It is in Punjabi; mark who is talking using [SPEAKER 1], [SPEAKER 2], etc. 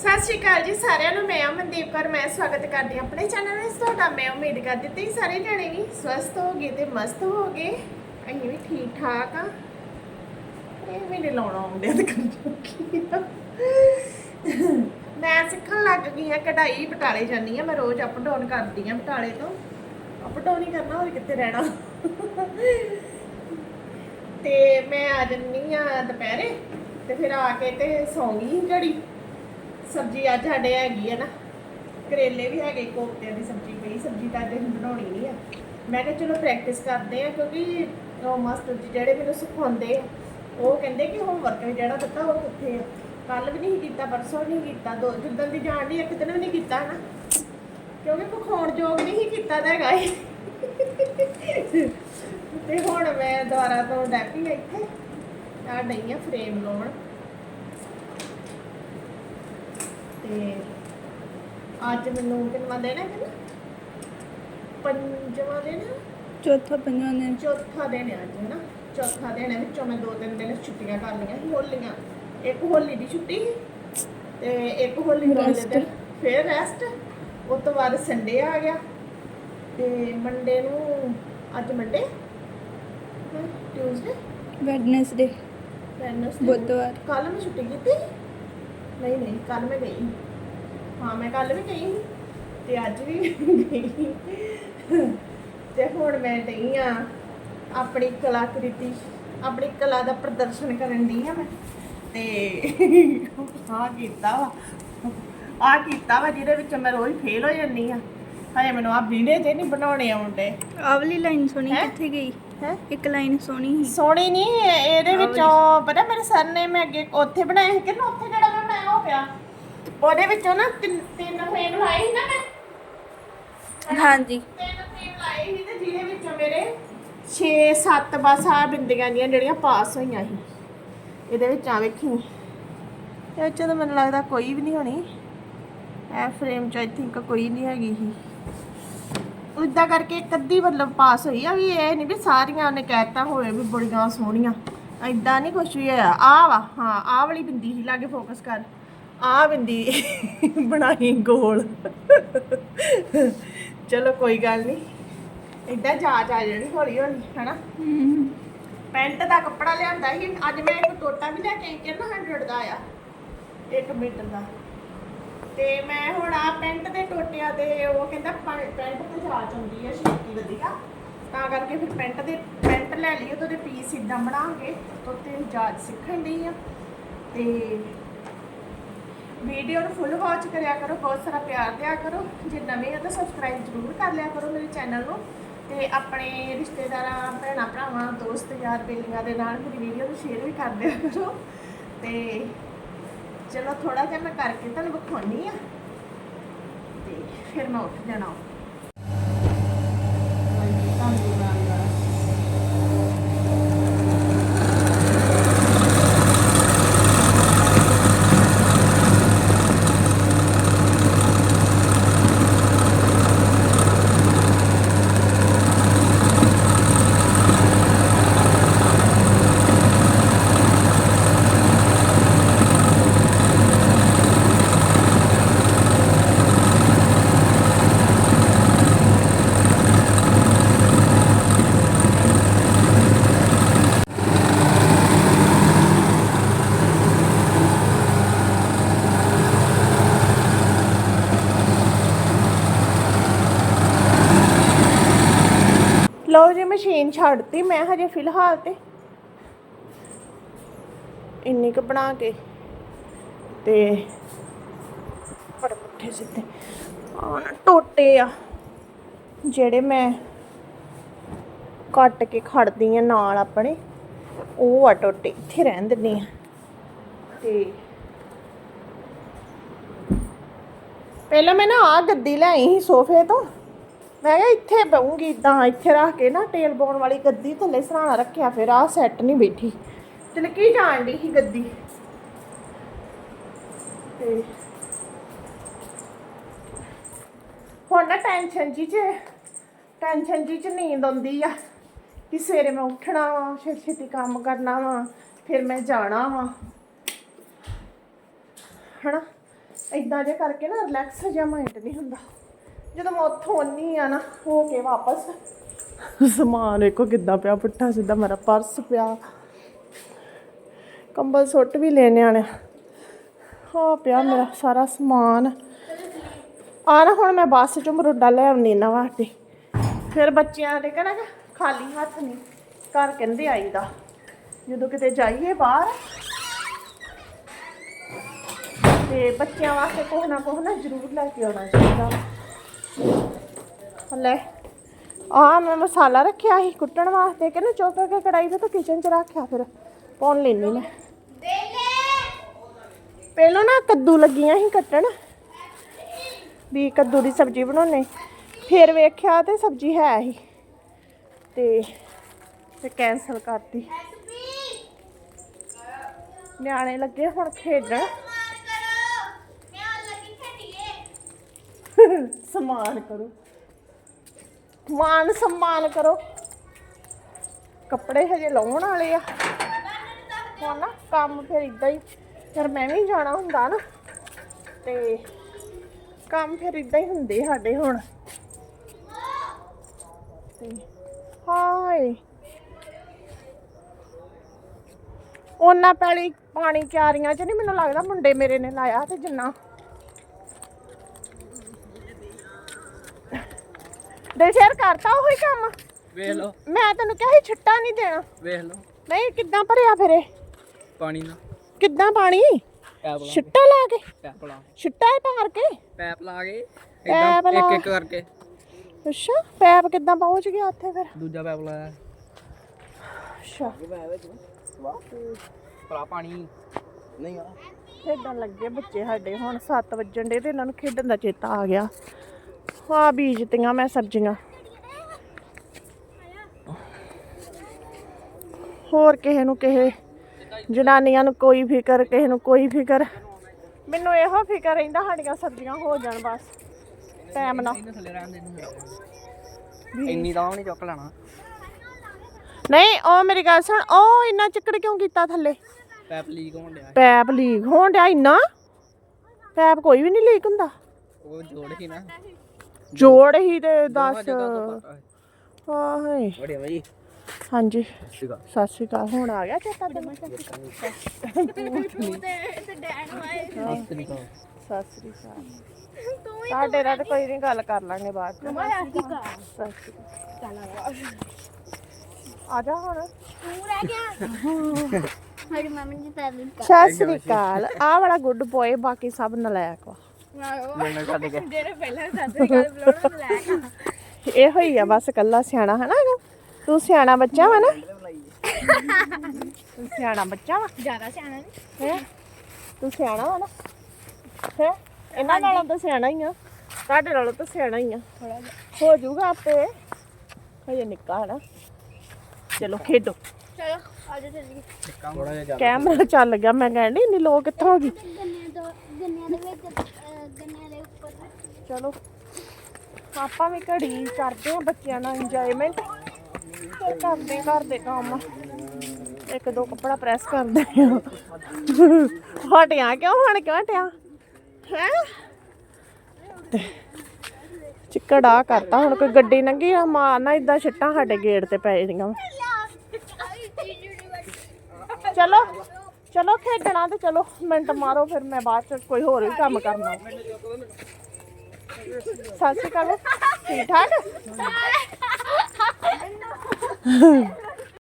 [SPEAKER 1] ਸਤਿ ਸ਼੍ਰੀ ਅਕਾਲ ਜੀ ਸਾਰਿਆਂ ਨੂੰ, ਮੈਂ ਅਮਨਦੀਪ ਕੌਰ, ਮੈਂ ਸਵਾਗਤ ਕਰਦੀ ਹਾਂ ਆਪਣੇ ਚੈਨਲ ਵਿੱਚ। ਤੁਹਾਡਾ ਮੈਂ ਉਮੀਦ ਕਰਦੀ ਤੇ ਸਾਰੇ ਜਣੇ ਵੀ ਸਵਸਥ ਹੋਗੇ ਤੇ ਮਸਤ ਹੋਗੇ ਅਸੀਂ ਵੀ ਠੀਕ ਠਾਕ ਆ ਇਹ ਮੇਰੇ ਲਾਉਣਾ ਆਉਂਦੇ ਤੇ ਕਰ ਮੈਂ ਸਿੱਖਣ ਲੱਗ ਗਈ ਆ ਕਢਾਈ ਬਟਾਲੇ ਜਾਂਦੀ ਆ ਮੈਂ ਰੋਜ਼ ਅਪ ਡਾਊਨ ਕਰਦੀ ਆ ਬਟਾਲੇ ਤੋਂ। ਅਪ ਡਾਊਨ ਹੀ ਕਰਨਾ, ਹੋਰ ਕਿੱਥੇ ਰਹਿਣਾ। ਤੇ ਮੈਂ ਆ ਜੰਨੀ ਆ ਦੁਪਹਿਰੇ ਤੇ ਫਿਰ ਆ ਕੇ ਤੇ ਸੌਂ ਗਈ ਘੜੀ। ਸਬਜ਼ੀ ਅੱਜ ਸਾਡੇ ਹੈਗੀ ਹੈ ਨਾ, ਕਰੇਲੇ ਵੀ ਹੈਗੇ ਕੋਫਤਿਆਂ ਦੀ ਸਬਜ਼ੀ ਪਈ, ਸਬਜ਼ੀ ਤਾਂ ਅੱਜ ਅਸੀਂ ਬਣਾਉਣੀ ਨਹੀਂ ਆ। ਮੈਂ ਕਿਹਾ ਚਲੋ ਪ੍ਰੈਕਟਿਸ ਕਰਦੇ ਆ, ਕਿਉਂਕਿ ਉਹ ਮਾਸਟਰ ਜੀ ਜਿਹੜੇ ਮੈਨੂੰ ਸਿਖਾਉਂਦੇ ਆ, ਉਹ ਕਹਿੰਦੇ ਕਿ ਹੋਮਵਰਕ ਜਿਹੜਾ ਦਿੱਤਾ ਉਹ ਕਿੱਥੇ ਆ। ਕੱਲ ਵੀ ਨਹੀਂ ਕੀਤਾ, ਪਰਸੋਂ ਨਹੀਂ ਕੀਤਾ, ਦੋ ਜਿੱਦਣ ਦੀ ਜਾਣ ਦੀ ਇੱਕ ਦਿਨ ਵੀ ਨਹੀਂ ਕੀਤਾ ਨਾ ਕਿਉਂਕਿ ਪਖਾਉਣ ਯੋਗ ਨਹੀਂ ਕੀਤਾ ਤਾਂ ਹੈਗਾ ਇਹ। ਤੇ ਹੁਣ ਮੈਂ ਦੁਬਾਰਾ ਤੋਂ ਡੈਪੀ ਇੱਥੇ ਆ ਨਹੀਂ ਆ ਫਰੇਮ ਲਾਉਣ। ਤੇ ਅੱਜ ਮੈਨੂੰ ਕਿੰਨਾ ਦੇਣਾ ਕਿ ਪੰਜਵਾਂ ਦਿਨ
[SPEAKER 2] ਚੌਥਾ ਪੰਜਵਾਂ ਦਿਨ।
[SPEAKER 1] ਚੌਥਾ ਦਿਨ ਹੈ ਅੱਜ ਹੈ ਨਾ ਚੌਥਾ ਦਿਨ ਹੈ ਵਿੱਚੋਂ ਮੈਂ ਦੋ ਤਿੰਨ ਦਿਨ ਛੁੱਟੀਆਂ ਕਰ ਲਈਆਂ ਸੀ ਹੋਲੀਆਂ। ਇੱਕ ਹੋਲੀ ਦੀ ਛੁੱਟੀ ਸੀ ਤੇ ਇੱਕ ਹੋਲੀ ਵਾਲੇ
[SPEAKER 2] Rest.
[SPEAKER 1] ਦਿਨ ਫਿਰ ਰੈਸਟ ਉਸ ਤੋਂ ਬਾਅਦ ਸੰਡੇ ਆ ਗਿਆ। ਤੇ ਮੰਡੇ ਨੂੰ ਅੱਜ ਮੰਡੇ ਟਿਊਜ਼ਡੇ
[SPEAKER 2] ਵੈਡਨਸਡੇ
[SPEAKER 1] ਵੈਨਸਡੇ
[SPEAKER 2] ਬੁੱਧਵਾਰ।
[SPEAKER 1] ਕੱਲ ਮੈਂ ਛੁੱਟੀ ਕੀਤੀ? ਨਹੀਂ ਨਹੀਂ ਕੱਲ ਮੈਂ ਗਈ। ਹਾਂ ਮੈਂ ਕੱਲ ਵੀ ਗਈ ਤੇ ਅੱਜ ਵੀ ਗਈ ਤੇ ਹੁਣ ਮੈਂ ਡਈ ਆ ਆਪਣੀ ਕਲਾਕ੍ਰਿਤੀ ਆਪਣੀ ਕਲਾ ਦਾ ਪ੍ਰਦਰਸ਼ਨ ਕਰਨ ਦੀ ਆ ਮੈਂ। ਤੇ ਆ ਕੀਤਾ ਵਾ ਆ ਕੀਤਾ ਵਾ ਜਿਹਦੇ ਵਿੱਚ ਮੈਂ ਰੋਜ਼ ਫੇਲ ਹੋ ਜਾਂਦੀ ਆ ਹਜੇ ਮੈਨੂੰ ਆ ਵੀਡੀਓ ਤੇ ਨਹੀਂ ਬਣਾਉਣੇ ਆਉਂਦੇ।
[SPEAKER 2] ਆਵਲੀ ਲਾਈਨ ਸੋਹਣੀ
[SPEAKER 1] ਹੈਂ?
[SPEAKER 2] ਕਿੱਥੇ ਗਈ?
[SPEAKER 1] ਹੈ?
[SPEAKER 2] ਇੱਕ ਲਾਈਨ ਸੋਹਣੀ ਸੀ।
[SPEAKER 1] ਸੋਹਣੀ ਨਹੀਂ ਇਹਦੇ ਵਿੱਚੋਂ ਪਤਾ ਮੇਰੇ ਸਰ ਨੇ ਮੈਂ ਅੱਗੇ ਉੱਥੇ ਬਣਾਇਆ ਸੀ ਕਿ ਨਾ ਉੱਥੇ ਜਿਹੜਾ ਮੈਂ ਬਣਾਇਆ ਹੋ ਪਿਆ? ਉਹਦੇ ਵਿੱਚੋਂ ਨਾ ਤਿੰਨ ਤਿੰਨ ਫਰੇਮ ਲਾਏ ਸੀ ਨਾ ਮੈਂ।
[SPEAKER 2] ਹਾਂਜੀ।
[SPEAKER 1] ਤਿੰਨ ਫਰੇਮ ਲਾਏ ਸੀ ਤੇ ਜਿਹਦੇ ਵਿੱਚੋਂ ਮੇਰੇ 6 7 ਬਸ ਆ ਬਿੰਦੀਆਂ ਦੀਆਂ ਜਿਹੜੀਆਂ ਪਾਸ ਹੋਈਆਂ ਸੀ। ਇਹਦੇ ਵਿੱਚ ਆ ਵੇਖੀ। ਇਹ ਵਿੱਚ ਤਾਂ ਮੈਨੂੰ ਲੱਗਦਾ ਕੋਈ ਵੀ ਨਹੀਂ ਹੋਣੀ। ਇਹ ਫਰੇਮ ਚ ਆਈ ਥਿੰਕ ਕੋਈ ਨਹੀਂ ਹੈਗੀ ਸੀ। ਉਦਾਂ ਕਰਕੇ ਇੱਕ ਅੱਧੀ ਮਤਲਬ ਪਾਸ ਹੋਈ ਆ ਵੀ ਇਹ ਨਹੀਂ ਵੀ ਸਾਰੀਆਂ ਉਹਨੇ ਕਹਿਤਾ ਹੋਵੇ ਵੀ ਬੜੀਆਂ ਸੋਹਣੀਆਂ। ਐਦਾਂ ਨਹੀਂ ਕੁਝ ਵੀ ਹੋਇਆ। ਆ ਵਾ ਹਾਂ ਆ ਵਾਲੀ ਬਿੰਦੀ ਹੀ ਲਾਗੇ ਫੋਕਸ ਕਰ। ਆ ਬਿੰਦੀ ਬਣਾਈ ਗੋਲ। ਚਲੋ ਕੋਈ ਗੱਲ ਨਹੀਂ ਏਦਾਂ ਜਾਚ ਆ ਜਾਣੀ ਹੌਲੀ ਹੌਲੀ, ਹੈਨਾ? ਪੈਂਟ ਦਾ ਕੱਪੜਾ ਲਿਆਂਦਾ ਸੀ, ਅੱਜ ਮੈਂ ਇੱਕ ਟੋਟਾ ਵੀ ਲੈ ਕੇ ਆਈ ਕਿੰਨਾ 100 ਦਾ ਆ 1 ਮੀਟਰ ਦਾ। ਤੇ ਮੈਂ ਹੁਣ ਆ ਪੈਂਟ ਦੇ ਟੋਟਿਆਂ ਦੇ, ਉਹ ਕਹਿੰਦਾ ਪੈਂਟ ਤੇ ਜਾਚ ਆਉਂਦੀ ਹੈ ਛੇਤੀ ਵਧੀਆ। ਤਾਂ ਕਰਕੇ ਫਿਰ ਪੈਂਟ ਦੇ, ਪੈਂਟ ਲੈ ਲਈ, ਉਹਦੇ ਪੀਸ ਇਦਾਂ ਬਣਾਗੇ ਤੋਤੇ ਜਾਚ ਸਿੱਖਣ ਦੀ ਆ। ਤੇ ਵੀਡੀਓ ਨੂੰ ਫੁੱਲ ਵਾਚ ਕਰਿਆ ਕਰੋ, ਬਹੁਤ ਸਾਰਾ ਪਿਆਰ ਦਿਆ ਕਰੋ। ਜੇ ਨਵੇਂ ਹੋ ਤਾਂ ਸਬਸਕ੍ਰਾਈਬ ਜ਼ਰੂਰ ਕਰ ਲਿਆ ਕਰੋ ਮੇਰੇ ਚੈਨਲ ਨੂੰ। ਤੇ ਆਪਣੇ ਰਿਸ਼ਤੇਦਾਰਾਂ, ਭੈਣਾਂ, ਭਰਾਵਾਂ, ਦੋਸਤ ਯਾਰ ਬੇਲੀਆਂ ਦੇ ਨਾਲ ਮੇਰੀ ਵੀਡੀਓ ਨੂੰ ਸ਼ੇਅਰ ਵੀ ਕਰ ਦਿਆ ਕਰੋ। ਤੇ ਚਲੋ ਥੋੜਾ ਜਿਹਾ ਮੈਂ ਕਰਕੇ ਤੁਹਾਨੂੰ ਵਿਖਾਉਣੀ ਆ। ਤੇ ਫਿਰ ਮੈਂ ਉੱਠ ਜਾਣਾ ਲਓ ਜੀ ਮਸ਼ੀਨ ਛੱਡਤੀ ਮੈਂ ਹਜੇ ਫਿਲਹਾਲ ਤੇ। ਇੰਨੀ ਕੁ ਬਣਾ ਕੇ ਤੇ ਬੜੇ ਪੁੱਠੇ ਸਿੱਧੇ। ਟੋਟੇ ਆ, ਜਿਹੜੇ ਮੈਂ ਕੱਟ ਕੇ ਖੜਦੀ ਆ ਨਾਲ ਆਪਣੇ, ਉਹ ਆ ਟੋਟੇ, ਇੱਥੇ ਰਹਿਣ ਦਿੰਦੀ ਆ। ਤੇ ਪਹਿਲਾਂ ਮੈਂ ਨਾ ਆ ਗੱਦੀ ਲੈ ਸੀ ਸੋਫੇ ਤੋਂ। ਮੈਂ ਕਿਹਾ ਇੱਥੇ ਬਹੂੰਗੀ ਇਦਾਂ ਇੱਥੇ ਰੱਖ ਕੇ ਨਾ ਟੇਲ ਪਾਉਣ ਵਾਲੀ ਗੱਦੀ ਥੱਲੇ ਸਰਾਣਾ ਰੱਖਿਆ, ਫਿਰ ਆ ਸੈੱਟ ਨਹੀਂ ਬੈਠੀ। ਤੇ ਲੱਗੀ ਜਾਣ ਦੀ ਸੀ ਗੱਦੀ? ਤੇ ਹੁਣ ਨਾ ਟੈਨਸ਼ਨ ਜੀ ਚ ਟੈਨਸ਼ਨ ਜੀ ਚ ਨੀਂਦ ਆਉਂਦੀ ਆ ਕਿ ਸਵੇਰੇ ਮੈਂ ਉੱਠਣਾ ਵਾ, ਛੇਤੀ ਛੇਤੀ ਕੰਮ ਕਰਨਾ ਵਾ, ਫਿਰ ਮੈਂ ਜਾਣਾ ਵਾ। ਹਨਾ? ਇਦਾਂ ਜੇ ਕਰਕੇ ਨਾ ਰਿਲੈਕਸ ਜਿਹਾ ਮਾਈਂਡ ਨਹੀਂ ਹੁੰਦਾ। ਜਦੋਂ ਮੈਂ ਉੱਥੋਂ ਆਉਂਦੀ ਆ ਨਾ, ਹੋ ਕੇ ਵਾਪਸ। ਸਮਾਨ ਵੇਖੋ ਕਿੱਦਾਂ ਪਿਆ, ਪੁੱਠਾ ਸਿੱਧਾ ਮੇਰਾ ਪਰਸ ਪਿਆ। ਕੰਬਲ ਸੁੱਟ ਵੀ ਲੈਣੇ ਆਣੇ ਹਾਂ ਪਿਆ ਮੇਰਾ ਸਾਰਾ ਸਮਾਨ। ਆ ਨਾ ਹੁਣ ਮੈਂ ਬੱਸ ਚੋਂ ਮਰੋਡਾ ਲੈ ਆਉਣੀ ਨਾ ਵਾਸਤੇ। ਫਿਰ ਬੱਚਿਆਂ ਦੇ ਕਹਿਣਾ ਖਾਲੀ ਹੱਥ ਨਹੀਂ ਘਰ ਕਹਿੰਦੇ ਆਈਦਾ। ਜਦੋਂ ਕਿਤੇ ਜਾਈਏ ਬਾਹਰ, ਤੇ ਬੱਚਿਆਂ ਵਾਸਤੇ ਕੁਛ ਨਾ ਕੁਛ ਨਾ ਜ਼ਰੂਰ ਲੈ ਕੇ ਆਉਣਾ ਚਾਹੀਦਾ। ਲੈ ਆ ਮੈਂ ਮਸਾਲਾ ਰੱਖਿਆ ਸੀ ਕੁੱਟਣ ਵਾਸਤੇ ਕਿ ਨਾ ਚੁੱਕ ਕੇ ਕੜਾਈ ਤੇ ਤਾਂ ਕਿਚਨ 'ਚ ਰੱਖਿਆ ਫਿਰ ਪਾਉਣ ਲੈਣੀ ਮੈਂ। ਪਹਿਲਾਂ ਨਾ ਕੱਦੂ ਲੱਗੀਆਂ ਸੀ ਕੱਟਣ ਵੀ ਕੱਦੂ ਦੀ ਸਬਜ਼ੀ ਬਣਾਉਣੇ ਫਿਰ ਵੇਖਿਆ ਤੇ ਸਬਜ਼ੀ ਹੈ ਹੀ ਤੇ ਤੇ ਕੈਨਸਲ ਕਰਤੀ। ਨਿਆਣੇ ਲੱਗੇ ਹੁਣ ਖੇਡਣ। ਸਮਾਨ ਕਰੋ। ਮਾਨ ਸਨਮਾਨ ਕਰੋ। ਕੱਪੜੇ ਹਜੇ ਲਾਉਣ ਵਾਲੇ ਆ। ਹੁਣ ਨਾ, ਕੰਮ ਫਿਰ ਇਦਾਂ ਹੀ। ਫਿਰ ਮੈਂ ਵੀ ਜਾਣਾ ਹੁੰਦਾ ਨਾ। ਤੇ ਕੰਮ ਫਿਰ ਇਦਾਂ ਹੀ ਹੁੰਦੇ ਸਾਡੇ ਹੁਣ। ਤੇ ਹਾਏ। ਉਹਨਾਂ ਪੈਲੀ ਪਾਣੀ ਕਿਆਰੀਆਂ ਚ ਨਹੀਂ ਮੈਨੂੰ ਲੱਗਦਾ ਮੁੰਡੇ ਮੇਰੇ ਨੇ ਲਾਇਆ ਤੇ ਜਿੰਨਾ ਦੇ ਸ਼ੇਰ ਕਰਤਾ ਉਹੀ ਕੰਮ?
[SPEAKER 3] ਵੇਖ ਲਓ।
[SPEAKER 1] ਮੈਂ ਤੈਨੂੰ ਕਿਹਾ ਸੀ ਛਿੱਟਾ ਨਹੀਂ ਦੇਣਾ।
[SPEAKER 3] ਵੇਖ ਲਓ।
[SPEAKER 1] ਨਹੀਂ ਕਿੱਦਾਂ ਭਰਿਆ ਫਿਰੇ
[SPEAKER 3] ਪਾਣੀ ਨਾਲ।
[SPEAKER 1] ਕਿੱਦਾਂ ਪਾਣੀ?
[SPEAKER 3] ਪੈਪ ਲਾ
[SPEAKER 1] ਛਿੱਟਾ ਲਾ ਕੇ?
[SPEAKER 3] ਪੈਪ ਲਾ
[SPEAKER 1] ਛਿੱਟਾ ਹੀ ਪਾਰ ਕੇ?
[SPEAKER 3] ਪੈਪ ਲਾ ਕੇ
[SPEAKER 1] ਪੈਪ
[SPEAKER 3] ਇਦਾਂ
[SPEAKER 1] ਲਾ।
[SPEAKER 3] ਇੱਕ ਇੱਕ ਕਰਕੇ।
[SPEAKER 1] ਅੱਛਾ ਪੈਪ ਕਿੱਦਾਂ ਪਹੁੰਚ ਗਿਆ ਉੱਥੇ ਫਿਰ?
[SPEAKER 3] ਦੂਜਾ ਪੈਪ ਲਾਇਆ।
[SPEAKER 1] ਅੱਛਾ।
[SPEAKER 3] ਭਰਾ ਪਾਣੀ। ਨਹੀਂ ਆ।
[SPEAKER 1] ਖੇਡਣ ਲੱਗੇ ਬੱਚੇ ਸਾਡੇ ਹੁਣ 7 ਵਜਣ ਦੇ ਤੇ ਇਹਨਾਂ ਨੂੰ ਖੇਡਣ ਦਾ ਚੇਤਾ ਆ ਗਿਆ। ਹਾਂ ਬੀਜਤੀਆਂ ਮੈਂ ਸਬਜ਼ੀਆਂ। ਹੋਰ ਕਿਸੇ ਨੂੰ ਕਿਸੇ ਜਨਾਨੀਆਂ ਨੂੰ ਕੋਈ ਫਿਕਰ ਕਿਸੇ ਨੂੰ ਕੋਈ ਫਿਕਰ। ਮੈਨੂੰ ਇਹੋ ਫਿਕਰ ਰਹਿੰਦਾ ਸਾਡੀਆਂ ਸਬਜ਼ੀਆਂ ਹੋ ਜਾਣ ਬਸ। ਟਾਈਮ ਨਾਲ।
[SPEAKER 3] ਇੰਨੀ ਤਾਂ ਨਹੀਂ ਚੁੱਕ ਲੈਣਾ।
[SPEAKER 1] ਨਹੀਂ ਉਹ ਮੇਰੀ ਗੱਲ ਸੁਣ ਉਹ ਇੰਨਾ ਚਿੱਕੜ ਕਿਉਂ ਕੀਤਾ ਥੱਲੇ?
[SPEAKER 3] ਪੈਪ ਲੀਕ ਹੋਣ ਡਿਆ।
[SPEAKER 1] ਪੈਪ ਲੀਕ ਹੋਣ ਡਿਆ ਇੰਨਾ? ਪੈਪ ਕੋਈ ਵੀ ਨਹੀਂ ਲੀਕ ਹੁੰਦਾ।
[SPEAKER 3] ਉਹ ਜੋੜ ਹੀ ਨਾ।
[SPEAKER 1] ਜੋੜ ਹੀ ਤੇ ਦੱਸ।
[SPEAKER 3] ਜਗ੍ਹਾ ਤੋਂ
[SPEAKER 1] ਹਾਏ
[SPEAKER 3] ਭਾਈ
[SPEAKER 1] ਹਾਂਜੀ। ਸਤਿ ਸ਼੍ਰੀ ਅਕਾਲ। ਹੁਣ ਆ ਗਿਆ ਚੇਤਾ ਤੈਨੂੰ?
[SPEAKER 3] ਸਤਿ ਸ੍ਰੀ ਅਕਾਲ।
[SPEAKER 1] ਸਤਿ ਸ਼੍ਰੀ ਅਕਾਲ। ਸਾਡੇ ਨਾਲ ਤਾਂ ਕੋਈ ਨਹੀਂ ਗੱਲ ਕਰ ਲਾਂਗੇ ਬਾਅਦ ਚ। ਸਤਿ ਸ਼੍ਰੀ ਅਕਾਲ। ਆ ਜਾ। ਹੁਣ। ਸਤਿ ਸ਼੍ਰੀ ਅਕਾਲ। ਆ ਵਾਲਾ ਗੁੱਡ ਬॉय ਬਾਕੀ ਸਭ ਨਲਾਇਕ ਵਾ।
[SPEAKER 3] ਮੈਨੂੰ ਛੱਡ ਕੇ।
[SPEAKER 2] ਜਿਹੜੇ ਪਹਿਲਾਂ ਸਾਦੇ ਗੱਲ ਬਲੋਣ ਲੈ
[SPEAKER 1] ਇਹੋ ਹੀ ਆ ਬਸ ਕੱਲਾ ਸਿਆਣਾ ਹੈ ਨਾ ਹੈਗਾ? ਤੂੰ ਸਿਆਣਾ ਬੱਚਾ ਵਾ ਨਾ? ਤੂੰ ਸਿਆਣਾ ਬੱਚਾ ਵਾ?
[SPEAKER 2] ਜ਼ਿਆਦਾ ਸਿਆਣਾ ਨਹੀਂ
[SPEAKER 1] ਹੈ? ਤੂੰ ਸਿਆਣਾ ਵਾ ਨਾ? ਹੈ? ਇਹਨਾਂ ਨਾਲੋਂ ਤਾਂ ਸਿਆਣਾ ਹੀ ਆ। ਤੁਹਾਡੇ ਨਾਲੋਂ ਤਾਂ ਸਿਆਣਾ ਹੀ ਆ। ਥੋੜਾ ਜਿਹਾ। ਹੋ ਜਾਊਗਾ ਆਪੇ। ਹਜੇ ਨਿੱਕਾ ਹੈ ਨਾ। ਚਲੋ ਖੇਡੋ।
[SPEAKER 2] ਚਲੋ ਆਜੋ ਚੱਲੀਏ।
[SPEAKER 3] ਥੋੜਾ ਜਿਹਾ ਜ਼ਿਆਦਾ।
[SPEAKER 1] ਕੈਮਰਾ ਚੱਲ ਗਿਆ ਮੈਂ ਕਹਿੰਦੀ ਇੰਨੀ ਲੋਕ ਕਿੱਥੋਂ ਹੋ ਗਈ?
[SPEAKER 2] ਗੰਨਿਆਂ ਤੋਂ ਗੰਨਿਆਂ ਦੇ ਵਿੱਚ
[SPEAKER 1] ਚਲੋ। ਆਪਾਂ ਵੀ ਘੜੀ ਕਰਦੇ ਆ ਬੱਚਿਆਂ ਨਾਲ ਇੰਜੋਇਮੈਂਟ ਕਰਦੇ ਘਰ ਦੇ ਕੰਮ। ਇੱਕ ਦੋ ਕੱਪੜਾ ਪ੍ਰੈਸ ਕਰਦੇ ਆ ਹਟਿਆ ਕਿਉਂ? ਹੁਣ ਕਿਉਂ ਹਟਿਆ? ਹੈ? ਚਿੱਕੜਾ ਕਰਤਾ। ਹੁਣ ਕੋਈ ਗੱਡੀ ਲੰਘੀ ਆ ਮਾਰਨਾ ਇਦਾਂ ਛਿੱਟਾਂ ਸਾਡੇ ਗੇਟ ਤੇ ਪੈ ਜਾਂਦੀਆਂ ਚਲੋ। ਚਲੋ ਖੇਡਣਾ ਤੇ ਚਲੋ, ਮਿੰਟ ਮਾਰੋ ਫਿਰ ਮੈਂ ਬਾਅਦ ਚ ਕੋਈ ਹੋਰ ਵੀ ਕੰਮ ਕਰਨਾ। ਸਤਿ ਸ਼੍ਰੀ ਅਕਾਲ। ਠੀਕ ਠਾਕ?